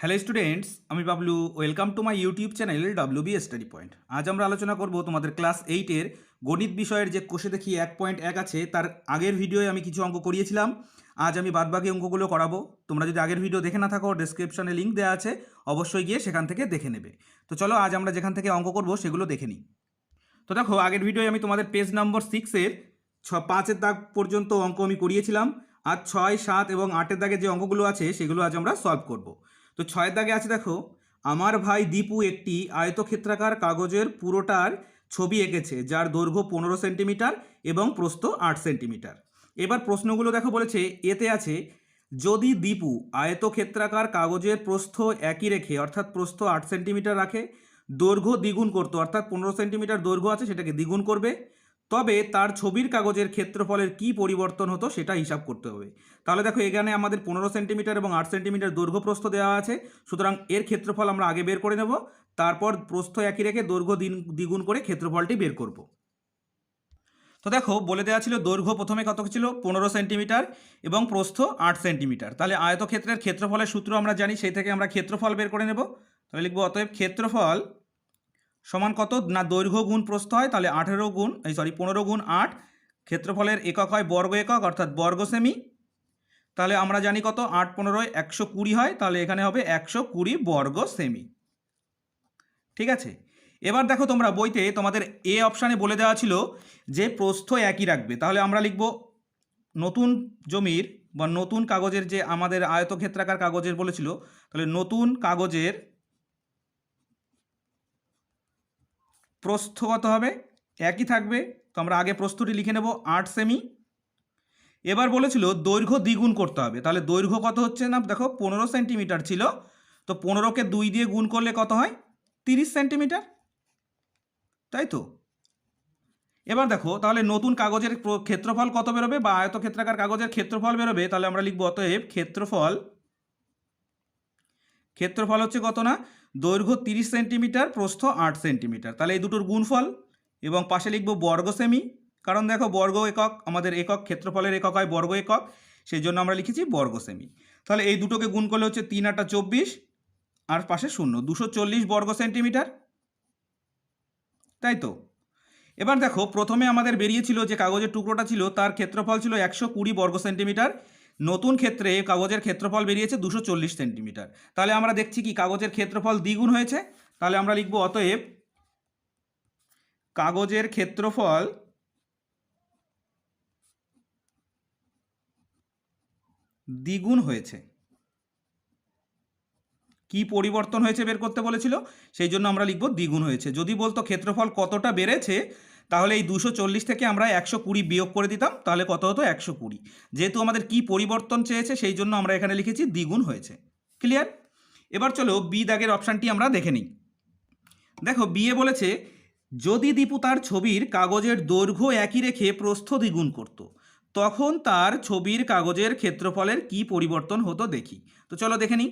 Hello students আমি Bablu. Welcome to my YouTube channel W B study point আজ আমরা আলোচনা করব তোমাদের ক্লাস এইটের গণিত বিষয়ের যে কোষে দেখি এক পয়েন্ট এক আছে, তার আগের ভিডিওয়ে আমি কিছু অঙ্ক করিয়েছিলাম। আজ আমি বাদবাকি অঙ্কগুলো করাবো। তোমরা যদি আগের ভিডিও দেখে না থাকো ডেসক্রিপশনে লিঙ্ক দেওয়া আছে। অবশ্যই গিয়ে সেখান থেকে দেখে নেবে। তো চলো, আজ আমরা যেখান থেকে অঙ্ক করব, সেগুলো দেখে নিই। তো দেখো, আগের ভিডিওয়ে আমি তোমাদের পেজ নম্বর সিক্সের ছ পাঁচের দাগ পর্যন্ত অঙ্ক আমি করিয়েছিলাম। আর ছয়, সাত এবং আটের দাগে যে অঙ্কগুলো আছে, সেগুলো আজ আমরা সলভ করব। তো ছয়ের দাগে আছে দেখো, আমার ভাই দীপু একটি আয়তক্ষেত্রাকার কাগজের পুরোটার ছবি এঁকেছে, যার দৈর্ঘ্য পনেরো সেন্টিমিটার এবং প্রস্থ আট সেন্টিমিটার। এবার প্রশ্নগুলো দেখো বলেছে, এতে আছে, যদি দীপু আয়তক্ষেত্রাকার কাগজের প্রস্থ একই রেখে, অর্থাৎ প্রস্থ আট সেন্টিমিটার রাখে, দৈর্ঘ্য দ্বিগুণ করতো, অর্থাৎ পনেরো সেন্টিমিটার দৈর্ঘ্য আছে সেটাকে দ্বিগুণ করবে তবে তার ছবির কাগজের ক্ষেত্রফলের কি পরিবর্তন হতো সেটা হিসাব করতে হবে। তাহলে দেখো, এখানে আমাদের পনেরো সেন্টিমিটার এবং আট সেন্টিমিটার দৈর্ঘ্য প্রস্থ দেওয়া আছে। সুতরাং এর ক্ষেত্রফল আমরা আগে বের করে নেব, তারপর প্রস্থ একই রেখে দৈর্ঘ্য দিন, দ্বিগুণ করে ক্ষেত্রফলটি বের করব। তো দেখো, বলে দেওয়া ছিল দৈর্ঘ্য প্রথমে কত ছিল? পনেরো সেন্টিমিটার এবং প্রস্থ আট সেন্টিমিটার। তাহলে আয়তক্ষেত্রের ক্ষেত্রফলের সূত্র আমরা জানি, সেই থেকে আমরা ক্ষেত্রফল বের করে নেব। তাহলে লিখব, অতএব ক্ষেত্রফল সমান কত? না দৈর্ঘ্য গুণ প্রস্থ হয়, তাহলে আঠেরো গুণ, এই সরি পনেরো গুণ আট, ক্ষেত্রফলের একক হয় বর্গ একক, অর্থাৎ বর্গ সেমি। তাহলে আমরা জানি কত? আট পনেরোয় একশো কুড়ি হয়, তাহলে এখানে হবে একশো কুড়ি বর্গ সেমি। ঠিক আছে? এবার দেখো তোমরা বইতে তোমাদের এ অপশানে বলে দেওয়া ছিল যে প্রস্থ একই রাখবে। তাহলে আমরা লিখব নতুন জমির বা নতুন কাগজের যে আমাদের আয়তক্ষেত্রাকার কাগজের বলেছিল, তাহলে নতুন কাগজের প্রস্থ কত হবে, একই থাকবে। তো আমরা আগে প্রস্থটি লিখে নেব, আট সেমি এবার বলেছিল দৈর্ঘ্য দ্বিগুণ করতে হবে। তাহলে দৈর্ঘ্য কত হচ্ছে না? দেখো, পনেরো সেন্টিমিটার ছিল। তো পনেরোকে দুই দিয়ে গুণ করলে কত হয়? তিরিশ সেন্টিমিটার তাই তো? এবার দেখো, তাহলে নতুন কাগজের ক্ষেত্রফল কত বেরোবে বা আয়তক্ষেত্রাকার কাগজের ক্ষেত্রফল বেরোবে? তাহলে আমরা লিখব অতএব ক্ষেত্রফল ক্ষেত্রফল হচ্ছে কত না? দৈর্ঘ্য তিরিশ সেন্টিমিটার, প্রস্থ আট সেন্টিমিটার। তাহলে এই দুটোর গুণফল এবং পাশে লিখব বর্গ সেমি। কারণ দেখো বর্গ একক, আমাদের একক ক্ষেত্রফলের একক হয় বর্গ একক, সেই জন্য আমরা লিখেছি বর্গ সেমি। তাহলে এই দুটোকে গুণ করলে হচ্ছে তিন আটটা চব্বিশ, আর পাশে শূন্য। দুশো চল্লিশ বর্গ সেন্টিমিটার। তাই তো? এবার দেখো, প্রথমে আমাদের বেরিয়েছিল যে কাগজের টুকরোটা ছিল, তার ক্ষেত্রফল ছিল একশো কুড়ি বর্গ সেন্টিমিটার। নতুন ক্ষেত্রে কাগজের ক্ষেত্রফল বেরিয়েছে দুশো চল্লিশ সেন্টিমিটার। তাহলে আমরা দেখছি কি কাগজের ক্ষেত্রফল দ্বিগুণ হয়েছে? তাহলে আমরা লিখব অতএব কাগজের ক্ষেত্রফল দ্বিগুণ হয়েছে। কি পরিবর্তন হয়েছে বের করতে বলেছিল? সেই জন্য আমরা লিখব দ্বিগুণ হয়েছে। যদি বলতো ক্ষেত্রফল কতটা বেড়েছে তাহলে এই দুশো চল্লিশ থেকে আমরা একশো কুড়ি বিয়োগ করে দিতাম, তাহলে কত হতো? একশো কুড়ি। যেহেতু আমাদের কি পরিবর্তন চেয়েছে, সেই জন্য আমরা এখানে লিখেছি দ্বিগুণ হয়েছে। ক্লিয়ার এবার চলো বি দাগের অপশানটি আমরা দেখে নিই। দেখো বিয়ে বলেছে, যদি দীপু তার ছবির কাগজের দৈর্ঘ্য একই রেখে প্রস্থ দ্বিগুণ করত, তখন তার ছবির কাগজের ক্ষেত্রফলের কি পরিবর্তন হতো দেখি। তো চলো দেখে নিই।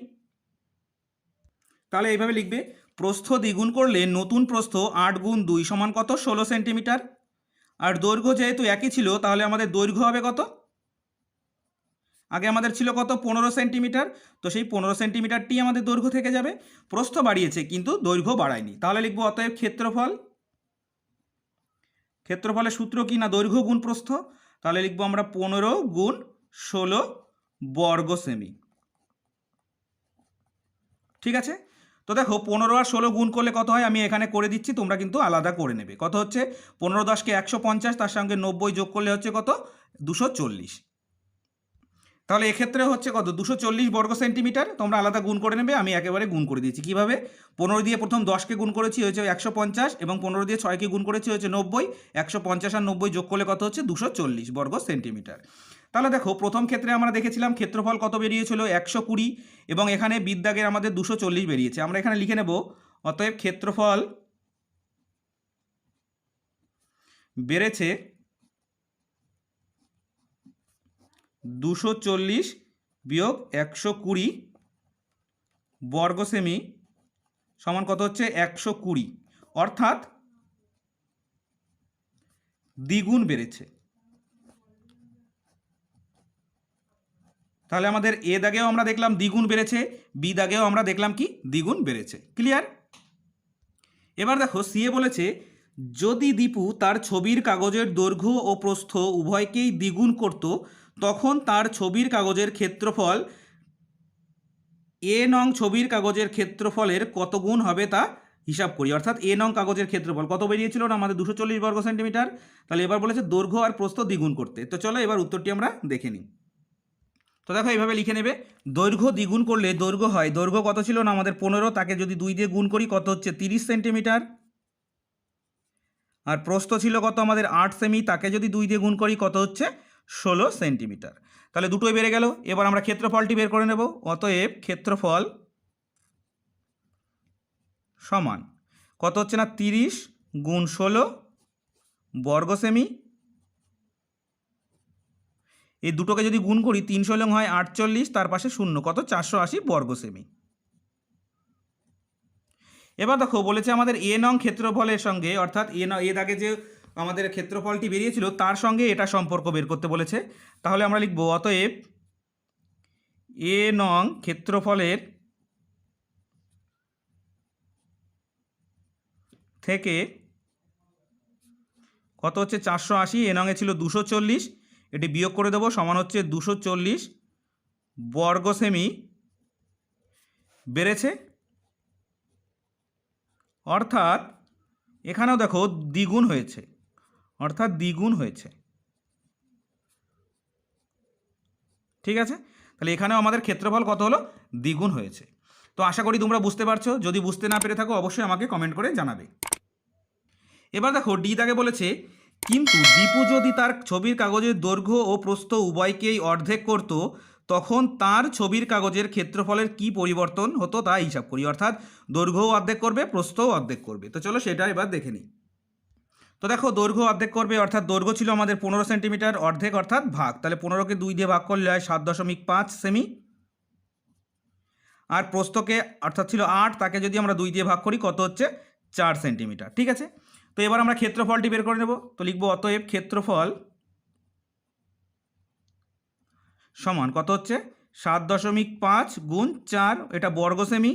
তাহলে এইভাবে লিখবে প্রস্থ দ্বিগুণ করলে নতুন প্রস্থ আট গুণ দুই সমান কত? ষোলো সেন্টিমিটার। আর দৈর্ঘ্য যেহেতু একই ছিল, তাহলে আমাদের দৈর্ঘ্য হবে কত? আগে আমাদের ছিল কত? পনেরো সেন্টিমিটার। তো সেই পনেরো সেন্টিমিটারটি আমাদের দৈর্ঘ্য থেকে যাবে। প্রস্থ বাড়িয়েছে, কিন্তু দৈর্ঘ্য বাড়ায়নি। তাহলে লিখব অতএব ক্ষেত্রফল। ক্ষেত্রফলের সূত্র কি না? দৈর্ঘ্য গুণ প্রস্থ। তাহলে লিখব আমরা পনেরো গুণ ষোলো বর্গ সেমি। ঠিক আছে? তো দেখো, পনেরো আর ষোলো গুণ করলে কত হয়? আমি এখানে করে দিচ্ছি, তোমরা কিন্তু আলাদা করে নেবে। কত হচ্ছে? পনেরো দশকে একশো পঞ্চাশ, তার সঙ্গে নব্বই যোগ করলে হচ্ছে কত? দুশো চল্লিশ। তাহলে এক্ষেত্রে হচ্ছে কত? দুশো চল্লিশ বর্গ সেন্টিমিটার, তোমরা আলাদা গুণ করে নেবে, আমি একেবারে গুণ করে দিয়েছি। কীভাবে? পনেরো দিয়ে প্রথম দশকে গুণ করেছি হয়েছে একশো পঞ্চাশ এবং পনেরো দিয়ে ছয়কে গুণ করেছি হয়েছে নব্বই। একশো পঞ্চাশ আর নব্বই যোগ করলে কত হচ্ছে? দুশো চল্লিশ বর্গ সেন্টিমিটার। তাহলে দেখো, প্রথম ক্ষেত্রে আমরা দেখেছিলাম ক্ষেত্রফল কত বেরিয়েছিল? একশো কুড়ি। এবং এখানে বিদ্যাগের আমাদের দুশো চল্লিশ বেরিয়েছে। আমরা এখানে লিখে নেব, অতএব ক্ষেত্রফল বেড়েছে দুশো চল্লিশ বিয়োগ একশো কুড়ি বর্গ সেমি সমান কত হচ্ছে? একশো কুড়ি। অর্থাৎ দ্বিগুণ বেড়েছে। তাহলে আমাদের এ দাগেও আমরা দেখলাম দ্বিগুণ বেড়েছে, বি দাগেও আমরা দেখলাম কি? দ্বিগুণ বেড়েছে। ক্লিয়ার এবার দেখো সিএ বলেছে, যদি দীপু তার ছবির কাগজের দৈর্ঘ্য ও প্রস্থ উভয়কেই দ্বিগুণ করত, তখন তার ছবির কাগজের ক্ষেত্রফল এ নং ছবির কাগজের ক্ষেত্রফলের কত গুণ হবে তা হিসাব করি। অর্থাৎ এ নং কাগজের ক্ষেত্রফল কত বেরিয়েছিল না? আমাদের দুশো চল্লিশ বর্গ সেন্টিমিটার। তাহলে এবার বলেছে দৈর্ঘ্য আর প্রস্থ দ্বিগুণ করতে। তো চলো এবার উত্তরটি আমরা দেখে নিই। তো দেখো এইভাবে লিখে নেবে। দৈর্ঘ্য দ্বিগুণ করলে দৈর্ঘ্য হয়। দৈর্ঘ্য কত ছিল না? আমাদের পনেরো। তাকে যদি দুই দিয়ে গুণ করি, কত হচ্ছে? তিরিশ সেন্টিমিটার। আর প্রস্থ ছিল কত? আমাদের আট সেমি। তাকে যদি দুই দিয়ে গুণ করি, কত হচ্ছে? ষোলো সেন্টিমিটার। তাহলে দুটোই বেড়ে গেল। এবার আমরা ক্ষেত্রফলটি বের করে নেব। অতএব ক্ষেত্রফল সমান। কত হচ্ছে না? তিরিশ গুণ ষোলো বর্গ সেমি। এই দুটোকে যদি গুণ করি তিনশো লং হয় আটচল্লিশ, তার পাশে শূন্য, কত? চারশো আশি বর্গ সেমি। এবার দেখো, বলেছে আমাদের এ নং ক্ষেত্রফলের সঙ্গে, অর্থাৎ এ ন এ দাগে যে আমাদের ক্ষেত্রফলটি বেরিয়েছিল, তার সঙ্গে এটা সম্পর্ক বের করতে বলেছে। তাহলে আমরা লিখব, অতএব এ নং ক্ষেত্রফলের থেকে কত হচ্ছে? চারশো আশি, এ নংয়ে ছিল দুশো চল্লিশ এটি বিয়োগ করে দেবো, সমান হচ্ছে দুশো চল্লিশ বর্গ সেমি বেড়েছে। অর্থাৎ এখানেও দেখো দ্বিগুণ হয়েছে, অর্থাৎ দ্বিগুণ হয়েছে। ঠিক আছে? তাহলে এখানেও আমাদের ক্ষেত্রফল কত হলো? দ্বিগুণ হয়েছে। তো আশা করি তোমরা বুঝতে পারছ, যদি বুঝতে না পেরে থাকো অবশ্যই আমাকে কমেন্ট করে জানাবে। এবার দেখো, ডি দাগে বলেছে কিন্তু দীপু যদি তার ছবির কাগজের দৈর্ঘ্য ও প্রস্থ উভয়কেই অর্ধেক করত, তখন তার ছবির কাগজের ক্ষেত্রফলের কি পরিবর্তন হতো তা হিসাব করি। অর্থাৎ দৈর্ঘ্যও অর্ধেক করবে, প্রস্থও অর্ধেক করবে। তো চলো সেটা এবার দেখে নিই। তো দেখো, দৈর্ঘ্য অর্ধেক করবে, অর্থাৎ দৈর্ঘ্য ছিল আমাদের পনেরো সেন্টিমিটার অর্ধেক, অর্থাৎ ভাগ। তাহলে পনেরোকে দুই দিয়ে ভাগ করলে হয় সাত দশমিক পাঁচ সেমি। আর প্রস্থকে অর্থাৎ ছিল আট, তাকে যদি আমরা দুই দিয়ে ভাগ করি, কত হচ্ছে? চার সেন্টিমিটার। ঠিক আছে? তো এবার আমরা ক্ষেত্রফলটি বের করে নেব। তো লিখব অতএব ক্ষেত্রফল সমান কত হচ্ছে? সাত দশমিক পাঁচ গুণ চার, এটা বর্গ সেমি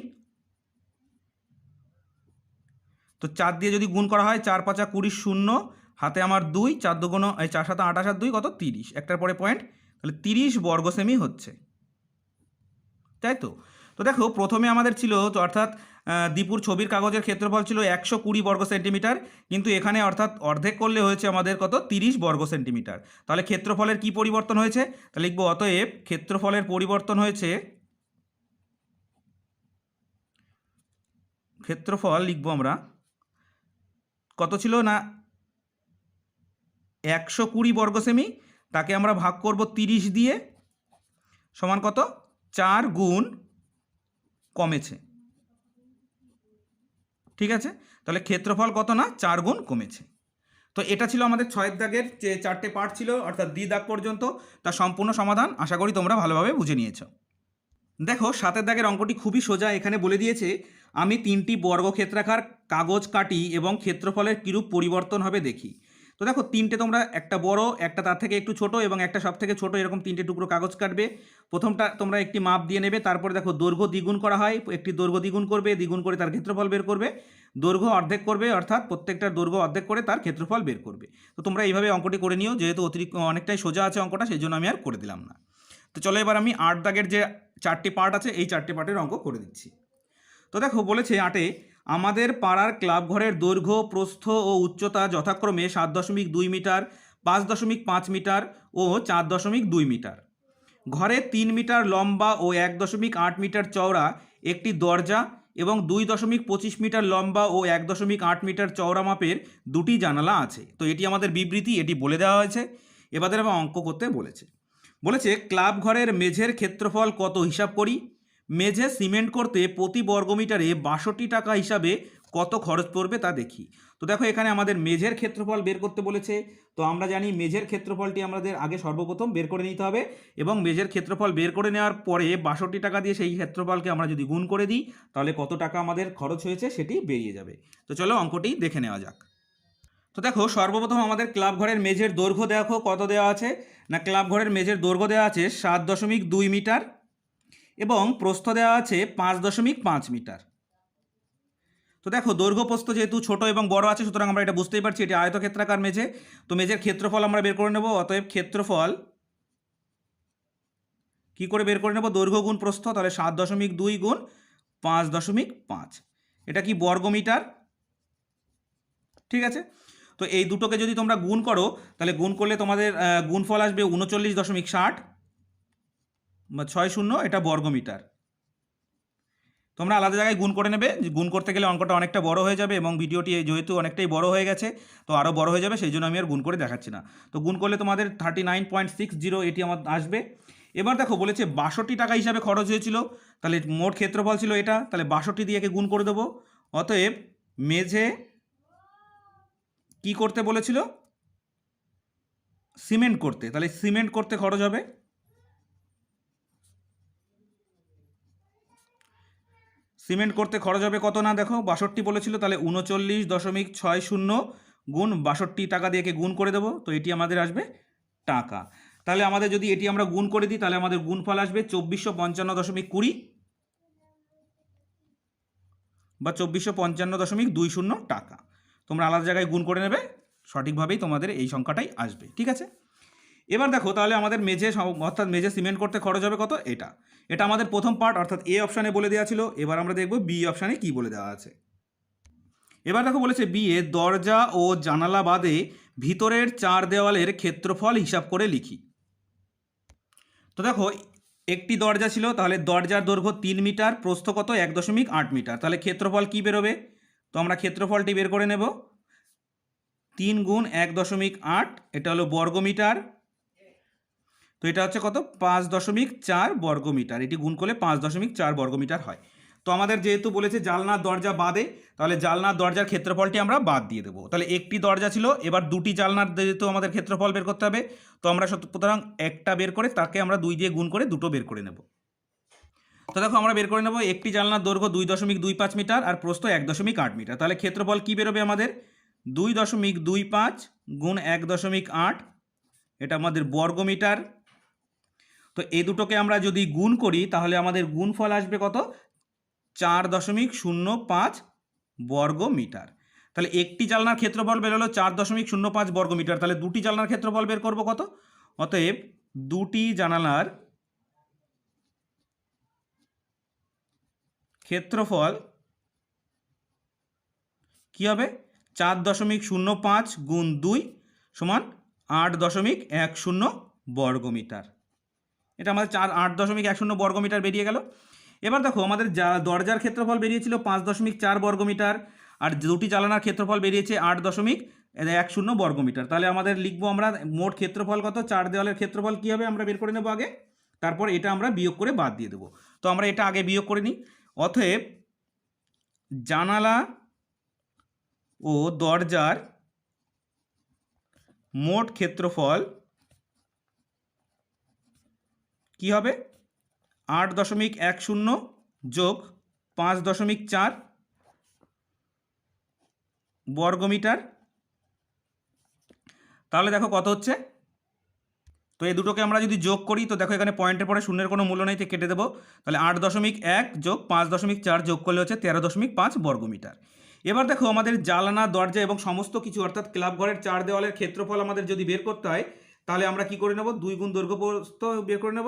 তো চার দিয়ে যদি গুণ করা হয়, চার পাঁচা কুড়ি শূন্য, হাতে আমার দুই, চার দুগুণ চার সাত আঠাশ আর দুই কত? তিরিশ। একটার পরে পয়েন্ট তাহলে তিরিশ বর্গ সেমি হচ্ছে। তাই তো? তো দেখো, প্রথমে আমাদের ছিল তো অর্থাৎ দীপুর ছবির কাগজের ক্ষেত্রফল ছিল একশো কুড়ি বর্গ সেন্টিমিটার, কিন্তু এখানে অর্থাৎ অর্ধেক করলে হয়েছে আমাদের কত? তিরিশ বর্গ সেন্টিমিটার। তাহলে ক্ষেত্রফলের কি পরিবর্তন হয়েছে? তাহলে লিখব, অতএব ক্ষেত্রফলের পরিবর্তন হয়েছে, ক্ষেত্রফল লিখব আমরা, কত ছিল না? একশো কুড়ি বর্গ সেমি, তাকে আমরা ভাগ করব তিরিশ দিয়ে, সমান কত? চার গুণ কমেছে। ঠিক আছে? তাহলে ক্ষেত্রফল কত না? চার গুণ কমেছে। তো এটা ছিল আমাদের ছয়ের দাগের যে চারটে পার্ট ছিল, অর্থাৎ দ্বি দাগ পর্যন্ত তার সম্পূর্ণ সমাধান আশা করি তোমরা ভালোভাবে বুঝে নিয়েছো। দেখো, সাতের দাগের অঙ্কটি খুবই সোজা। এখানে বলে দিয়েছে, আমি তিনটি বর্গক্ষেত্রাকার কাগজ কাটি এবং ক্ষেত্রফলের কিরূপ পরিবর্তন হবে দেখি। তো দেখো, তিনটে তোমরা, একটা বড়, একটা তার থেকে একটু ছোট এবং একটা সব থেকে ছোট, এরকম তিনটে টুকরো কাগজ কাটবে। প্রথমটা তোমরা একটি মাপ দিয়ে নেবে, তারপরে দেখো, দৈর্ঘ্য দ্বিগুণ করা হয়, একটি দৈর্ঘ্য দ্বিগুণ করবে, দ্বিগুণ করে তার ক্ষেত্রফল বের করবে, দৈর্ঘ্য অর্ধেক করবে, অর্থাৎ প্রত্যেকটার দৈর্ঘ্য অর্ধেক করে তার ক্ষেত্রফল বের করবে। তো তোমরা এইভাবে অঙ্কটি করে নিও, যেহেতু অতিরিক্ত অনেকটাই সোজা আছে অঙ্কটা, সেই জন্য আমি আর করে দিলাম না। তো চলো এবার আমি আট দাগের যে চারটি পার্ট আছে, এই চারটি পার্টের অঙ্ক করে দিচ্ছি। তো দেখো, বলেছে আটে আমাদের পাড়ার ক্লাব ঘরের দৈর্ঘ্য, প্রস্থ ও উচ্চতা যথাক্রমে সাত দশমিক দুই মিটার, পাঁচ দশমিক পাঁচ মিটার ও চার দশমিক দুই মিটার। ঘরে তিন মিটার লম্বা ও এক দশমিক আট মিটার চওড়া একটি দরজা এবং দুই দশমিক পঁচিশ মিটার লম্বা ও এক দশমিক আট মিটার চওড়া মাপের দুটি জানালা আছে। তো এটি আমাদের বিবৃতি, এটি বলে দেওয়া হয়েছে। এবারে আবার অঙ্ক করতে বলেছে। বলেছে ক্লাব ঘরের মেঝের ক্ষেত্রফল কত হিসাব করি? মেঝে সিমেন্ট করতে প্রতি বর্গমিটারে বাষট্টি টাকা হিসাবে কত খরচ পড়বে তা দেখি। তো দেখো, এখানে আমাদের মেঝের ক্ষেত্রফল বের করতে বলেছে। তো আমরা জানি মেঝের ক্ষেত্রফলটি আমাদের আগে সর্বপ্রথম বের করে নিতে হবে এবং মেঝের ক্ষেত্রফল বের করে নেওয়ার পরে বাষট্টি টাকা দিয়ে সেই ক্ষেত্রফলকে আমরা যদি গুণ করে দিই, তাহলে কত টাকা আমাদের খরচ হয়েছে সেটি বেরিয়ে যাবে। তো চলো অঙ্কটি দেখে নেওয়া যাক। তো দেখো, সর্বপ্রথম আমাদের ক্লাব ঘরের মেঝের দৈর্ঘ্য দেখো, কত দেওয়া আছে? না, ক্লাব ঘরের মেঝের দৈর্ঘ্য দেওয়া আছে সাত দশমিক দুই মিটার। এবং প্রস্থ দেওয়া আছে পাঁচ দশমিক পাঁচ মিটার। তো দেখো, দৈর্ঘ্য প্রস্থ যেহেতু ছোট এবং বড় আছে, সুতরাং আমরা এটা বুঝতেই পারছি, এটি আয়তক্ষেত্রাকার মেঝে। তো মেঝের ক্ষেত্রফল আমরা বের করে নেব, অতএব ক্ষেত্রফল কি করে বের করে নেব? দৈর্ঘ্য গুণ প্রস্থ, তাহলে সাত দশমিক দুই গুণ পাঁচ দশমিক পাঁচ। এটা কি বর্গ মিটার? ঠিক আছে? তো এই দুটোকে যদি তোমরা গুণ করো, তাহলে গুণ করলে তোমাদের গুণফল আসবে উনচল্লিশ দশমিক ষাট। ছয় শূন্য এটা বর্গ মিটার তোমরা আলাদা জায়গায় গুণ করে নেবে গুণ করতে গেলে অঙ্কটা অনেকটা বড় হয়ে যাবে এবং ভিডিওটি যেহেতু অনেকটাই বড় হয়ে গেছে, তো আরও বড় হয়ে যাবে, সেই জন্য আমি আর গুণ করে দেখাচ্ছি না। তো গুণ করলে তোমাদের thirty nine point six zero এটি আমার আসবে। এবার দেখো বলেছে বাষট্টি টাকা হিসাবে খরচ হয়েছিল, তাহলে মোট ক্ষেত্রফল ছিল এটা, তাহলে বাষট্টি দিয়ে গুণ করে দেবো। অতএব মেঝে কি করতে বলেছিল? সিমেন্ট করতে, তাহলে সিমেন্ট করতে খরচ হবে। সিমেন্ট করতে খরচ হবে কত না দেখো? বাষট্টি বলেছিল, তাহলে উনচল্লিশ দশমিক ছয় শূন্য গুণ বাষট্টি টাকা দিয়ে গুণ করে দেবো, তো এটি আমাদের আসবে টাকা। তাহলে আমাদের যদি এটি আমরা গুণ করে দিই, তাহলে আমাদের গুণফল আসবে চব্বিশশো পঞ্চান্ন দশমিক কুড়ি বা চব্বিশশো পঞ্চান্ন দশমিক দুই শূন্য টাকা। তোমরা আলাদা জায়গায় গুণ করে নেবে, সঠিকভাবেই তোমাদের এই সংখ্যাটাই আসবে, ঠিক আছে? এবার দেখো তাহলে আমাদের মেঝে অর্থাৎ মেঝে সিমেন্ট করতে খরচ হবে কত? এটা। এটা আমাদের প্রথম পার্ট অর্থাৎ এ অপশানে বলে দেওয়া ছিল। এবার আমরা দেখব বি অপশানে কি বলে দেওয়া আছে। এবার দেখো বলেছে বি এ দরজা ও জানালা বাদে ভিতরের চার দেওয়ালের ক্ষেত্রফল হিসাব করে লিখি। তো দেখো, একটি দরজা ছিল, তাহলে দরজার দৈর্ঘ্য তিন মিটার, প্রস্থ কত? এক দশমিক আট মিটার। তাহলে ক্ষেত্রফল কি বেরোবে? তো আমরা ক্ষেত্রফলটি বের করে নেব। তিন গুণ এক দশমিক আট, এটা হলো বর্গ মিটার তো এটা হচ্ছে কত? পাঁচ দশমিক চার বর্গ মিটার। এটি গুণ করলে পাঁচ দশমিক চার বর্গ মিটার হয়। তো আমাদের যেহেতু বলেছে জালনার দরজা বাদে, তাহলে জালনার দরজার ক্ষেত্রফলটি আমরা বাদ দিয়ে দেবো। তাহলে একটি দরজা ছিল, এবার দুটি জালনার যেহেতু আমাদের ক্ষেত্রফল বের করতে হবে, তো আমরা সুতরাং একটা বের করে তাকে আমরা দুই দিয়ে গুণ করে দুটো বের করে নেব। তো দেখো, আমরা বের করে নেব একটি জালনার দৈর্ঘ্য দুই দশমিক দুই পাঁচ মিটার আর প্রস্থ এক দশমিক আট মিটার। তাহলে ক্ষেত্রফল কী বেরোবে আমাদের? দুই দশমিক দুই পাঁচ গুণ এক দশমিক আট, এটা আমাদের বর্গ মিটার। তো এই দুটোকে আমরা যদি গুণ করি, তাহলে আমাদের গুণফল আসবে কত? চার দশমিক শূন্য পাঁচ বর্গ মিটার। তাহলে একটি জালনার ক্ষেত্রফল বের হলো চার দশমিক শূন্য পাঁচ বর্গ মিটার। তাহলে দুটি জালনার ক্ষেত্রফল বের করব কত? অতএব দুটি জানালার ক্ষেত্রফল কী হবে? চার দশমিক শূন্য পাঁচ গুণ দুই সমান আট দশমিক এক শূন্য বর্গ মিটার। এটা আমাদের চার আট দশমিক এক শূন্য বর্গ মিটার বেরিয়ে গেল। এবার দেখো, আমাদের যা দরজার ক্ষেত্রফল বেরিয়েছিল পাঁচ দশমিক চার বর্গ মিটার আর দুটি চালানার ক্ষেত্রফল বেরিয়েছে আট দশমিক এক শূন্য বর্গ মিটার তাহলে আমাদের লিখব আমরা মোট ক্ষেত্রফল কত? চার দেওয়ালের ক্ষেত্রফল কী হবে আমরা বের করে নেব আগে? তারপর এটা আমরা বিয়োগ করে বাদ দিয়ে দেবো। তো আমরা এটা আগে বিয়োগ করে নিই। অতএব জানালা ও দরজার মোট ক্ষেত্রফল কি হবে? আট দশমিক এক শূন্য যোগ পাঁচ দশমিক চার বর্গমিটার। তাহলে দেখো কত হচ্ছে? তো এই দুটোকে আমরা যদি যোগ করি, তো দেখো এখানে পয়েন্টের পরে শূন্যের কোনো মূল্য নেই, তো কেটে দেবো। তাহলে আট দশমিক এক যোগ পাঁচ দশমিক চার যোগ করলে হচ্ছে তেরো দশমিক পাঁচ বর্গমিটার। এবার দেখো আমাদের জালানা দরজা এবং সমস্ত কিছু, অর্থাৎ ক্লাব ঘরের চার দেওয়ালের ক্ষেত্রফল আমাদের যদি বের করতে হয় তাহলে আমরা কি করে নেব? দুই গুণ দৈর্ঘ্য প্রস্থ বের করে নেব।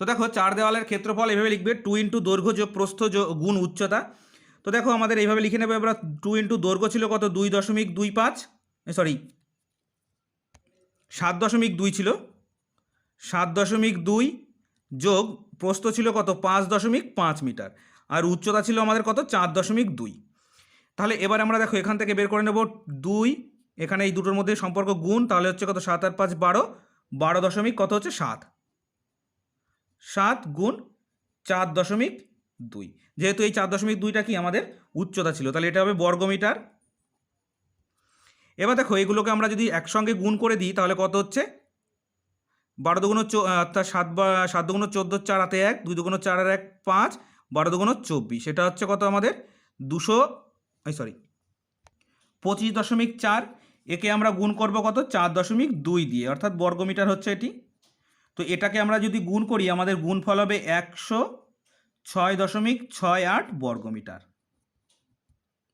তো দেখো, চার দেওয়ালের ক্ষেত্রফল এভাবে লিখবে, টু ইন্টু দৈর্ঘ্য যোগ প্রস্থ গুণ উচ্চতা। তো দেখো, আমাদের এইভাবে লিখে নেবে আমরা, টু ইন্টু দৈর্ঘ্য ছিল কত? দুই দশমিক দুই পাঁচ সরি, সাত দশমিক দুই ছিল। সাত দশমিক দুই যোগ প্রস্থ ছিল কত? পাঁচ দশমিক পাঁচ মিটার। আর উচ্চতা ছিল আমাদের কত? চার দশমিক দুই। তাহলে এবার আমরা দেখো, এখান থেকে বের করে নেব দুই এখানে এই দুটোর মধ্যে সম্পর্ক গুণ, তাহলে হচ্ছে কত? সাত আর পাঁচ বারো। বারো দশমিক কত হচ্ছে? সাত। সাত গুণ চার দশমিক দুই। যেহেতু এই চার দশমিক দুইটা কি? আমাদের উচ্চতা ছিল। তাহলে এটা হবে বর্গমিটার। এবার দেখো, এগুলোকে আমরা যদি একসঙ্গে গুণ করে দিই, তাহলে কত হচ্ছে? বারো দুগুণ অর্থাৎ সাত সাত দুগুণ চোদ্দ চার হাতে এক, দুই দুগুণ চার আর এক পাঁচ, বারো দুগুণ চব্বিশ। এটা হচ্ছে কত আমাদের? দুশো সরি, পঁচিশ দশমিক চার। একে আমরা গুণ করব কত? চার দশমিক দুই দিয়ে। অর্থাৎ বর্গমিটার হচ্ছে এটি। তো এটাকে আমরা যদি গুণ করি, আমাদের গুণফল হবে একশো ছয় দশমিক ছয় আট বর্গমিটার।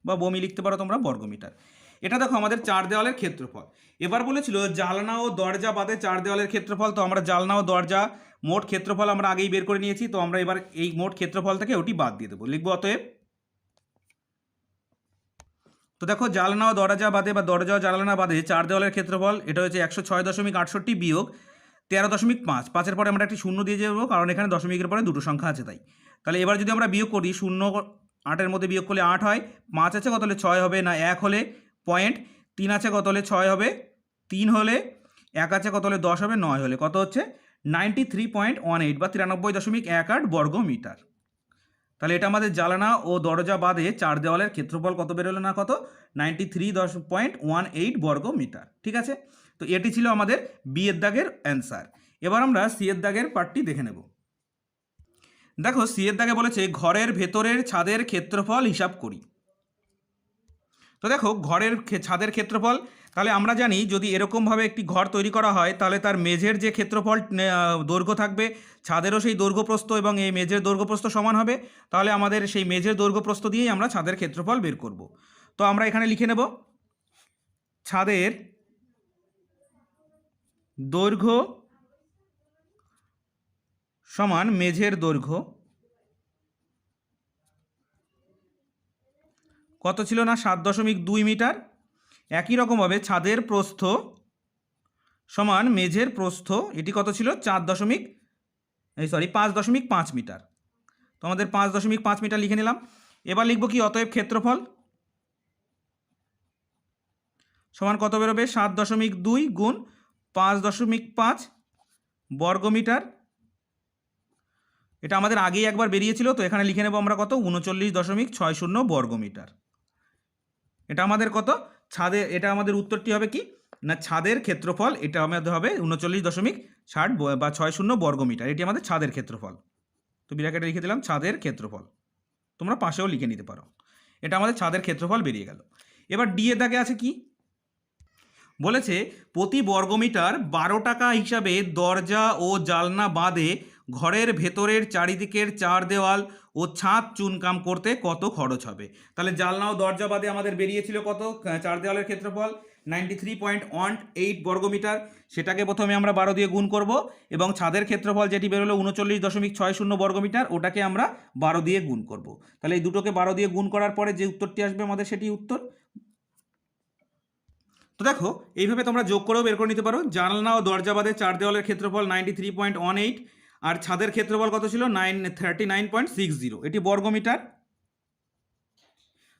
বা বমি লিখতে পারো তোমরা, বর্গমিটার। এটা দেখো আমাদের চার দেওয়ালের ক্ষেত্রফল। এবার বলেছিল জালনা ও দরজা বাদে চার দেওয়ালের ক্ষেত্রফল, তো আমরা জালনা ও দরজা মোট ক্ষেত্রফল আমরা আগেই বের করে নিয়েছি, তো আমরা এবার এই মোট ক্ষেত্রফল থেকে ওটি বাদ দিয়ে দেবো। লিখব অতএব তো দেখো জালনা দরজা বাদে বা দরজা ও জালানা বাদে চার দেওয়ালের ক্ষেত্রফল, এটা হচ্ছে একশো ছয় দশমিক আটষট্টি বিয়োগ তেরো দশমিক পাঁচ। পাঁচের পরে আমরা একটি শূন্য দিয়ে যাব, কারণ এখানে দশমিকের পরে দুটো সংখ্যা আছে তাই। তাহলে এবার যদি আমরা বিয়োগ করি, শূন্য আটের মধ্যে বিয়োগ করলে আট হয়, পাঁচ আছে কত হলে ছয় হবে না এক হলে পয়েন্ট, তিন আছে কত হলে ছয় হবে, তিন হলে এক আছে কত হলে দশ হবে, নয় হলে। কত হচ্ছে? Ninety three point one eight বা তিরানব্বই দশমিক এক আট বর্গ মিটার তাহলে এটা আমাদের জ্বালানা ও দরজা বাদে চার দেওয়ালের ক্ষেত্রফল কত বেরোলো না কত? নাইনটি থ্রি দশ পয়েন্ট ওয়ান এইট বর্গ মিটার ঠিক আছে? তো এটি ছিল আমাদের বি এর দাগের অ্যান্সার এবার আমরা সি এর দাগের পার্টটি দেখে নেব। দেখো সি এর দাগে বলেছে, ঘরের ভেতরের ছাদের ক্ষেত্রফল হিসাব করি। তো দেখো, ঘরের ছাদের ক্ষেত্রফল তাহলে আমরা জানি যদি এরকমভাবে একটি ঘর তৈরি করা হয়, তাহলে তার মেঝের যে ক্ষেত্রফল দৈর্ঘ্য থাকবে, ছাদেরও সেই দৈর্ঘ্যপ্রস্থ এবং এই মেঝের দৈর্ঘ্যপ্রস্থ সমান হবে, তাহলে আমাদের সেই মেঝের দৈর্ঘ্যপ্রস্থ দিয়েই আমরা ছাদের ক্ষেত্রফল বের করব। তো আমরা এখানে লিখে নেব, ছাদের দৈর্ঘ্য সমান মেঝের দৈর্ঘ্য কত ছিল না? সাত দশমিক দুই মিটার। একই রকমভাবে ছাদের প্রস্থ সমান মেঝের প্রস্থ, এটি কত ছিল? চার দশমিক, এই সরি পাঁচ দশমিক পাঁচ মিটার। তো আমাদের পাঁচ দশমিক পাঁচ মিটার লিখে নিলাম। এবার লিখব কি অতএব ক্ষেত্রফল? সমান কত বেরোবে? সাত দশমিক দুই গুণ পাঁচ দশমিক পাঁচ বর্গমিটার এটা আমাদের আগেই একবার বেরিয়েছিল, তো এখানে লিখে নেব আমরা কত? উনচল্লিশ দশমিক ছয় শূন্য বর্গমিটার এটা আমাদের কত? ছাদে, এটা আমাদের উত্তরটি হবে কি? না, ছাদের ক্ষেত্রফল, এটা আমাদের হবে উনচল্লিশ দশমিক ষাট বা ছয় শূন্য বর্গমিটার। এটি আমাদের ছাদের ক্ষেত্রফল। তো বিরাকেটে লিখে দিলাম ছাদের ক্ষেত্রফল। তোমরা পাশেও লিখে নিতে পারো। এটা আমাদের ছাদের ক্ষেত্রফল বেরিয়ে গেল। এবার ডি এর দাগে আছে কি? বলেছে, প্রতি বর্গমিটার বারো টাকা হিসাবে দরজা ও জালনা বাদে ঘরের ভেতরের চারিদিকের চার দেওয়াল ও ছাদ চুনকাম করতে কত খরচ হবে? তাহলে জালনা ও দরজা বাদে আমাদের বেরিয়েছিল কত? চার দেওয়ালের ক্ষেত্রফল ninety three point one eight বর্গমিটার সেটাকে প্রথমে আমরা বারো দিয়ে গুণ করব এবং ছাদের ক্ষেত্রফল যেটি বেরোলো উনচল্লিশ দশমিক ছয় শূন্য বর্গমিটার ওটাকে আমরা বারো দিয়ে গুণ করব। তাহলে এই দুটোকে বারো দিয়ে গুণ করার পরে যে উত্তরটি আসবে আমাদের সেটি উত্তর? তো দেখো, এইভাবে তোমরা যোগ করেও বের করে নিতে পারো। জানলা ও দরজা বাদে চার দেওয়ালের ক্ষেত্রফল ninety three point one eight আর ছাদের ক্ষেত্রফল কত ছিল? Nine thirty nine point six zero এটি বর্গমিটার।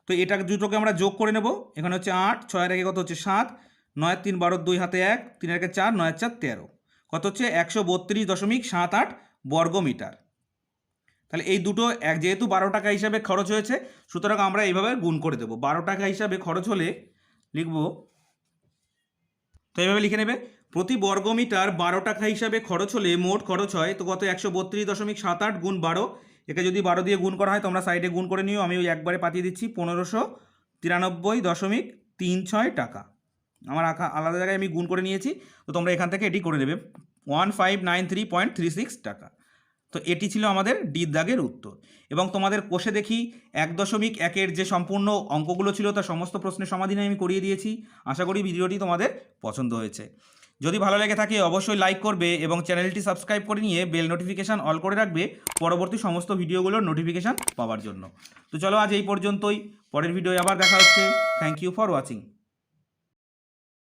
তো এটা দুটোকে আমরা যোগ করে নেব। এখানে হচ্ছে আট ছয়ের আগে কত হচ্ছে সাত? নয়ের তিন, বারো, দুই হাতে এক তিনের আগে চার নয়ের চার, তেরো। কত হচ্ছে? একশো বত্রিশ দশমিক সাত আট বর্গমিটার। তাহলে এই দুটো এক, যেহেতু বারো টাকা হিসাবে খরচ হয়েছে, সুতরাং আমরা এইভাবে গুণ করে দেবো। বারো টাকা হিসাবে খরচ হলে লিখব, তো এইভাবে লিখে নেবে। প্রতি বর্গমিটার বারো টাকা হিসাবে খরচ হলে মোট খরচ হয়, তো কত? একশো বত্রিশ দশমিক সাত আট গুণ বারো। একে যদি বারো দিয়ে গুণ করা হয়, তোমরা সাইডে গুণ করে নিও। আমি ওই একবারে পাঠিয়ে দিচ্ছি, পনেরোশো তিরানব্বই দশমিক তিন ছয় টাকা। আমার আঁকা আলাদা জায়গায় আমি গুণ করে নিয়েছি, তো তোমরা এখান থেকে এটি করে নেবে। One five nine three point three six টাকা। তো এটি ছিল আমাদের ডি দাগের উত্তর। এবং তোমাদের কোষে দেখি এক দশমিক একের যে সম্পূর্ণ অঙ্কগুলো ছিল তার সমস্ত প্রশ্নের সমাধান আমি করিয়ে দিয়েছি। আশা করি ভিডিওটি তোমাদের পছন্দ হয়েছে। যদি ভালো লেগে থাকে, অবশ্যই লাইক করবে এবং চ্যানেলটি সাবস্ক্রাইব করে নিয়ে বেল নোটিফিকেশান অল করে রাখবে পরবর্তী সমস্ত ভিডিওগুলোর নোটিফিকেশান পাওয়ার জন্য। তো চলো আজ এই পর্যন্তই, পরের ভিডিও আবার দেখা হচ্ছে। Thank you for watching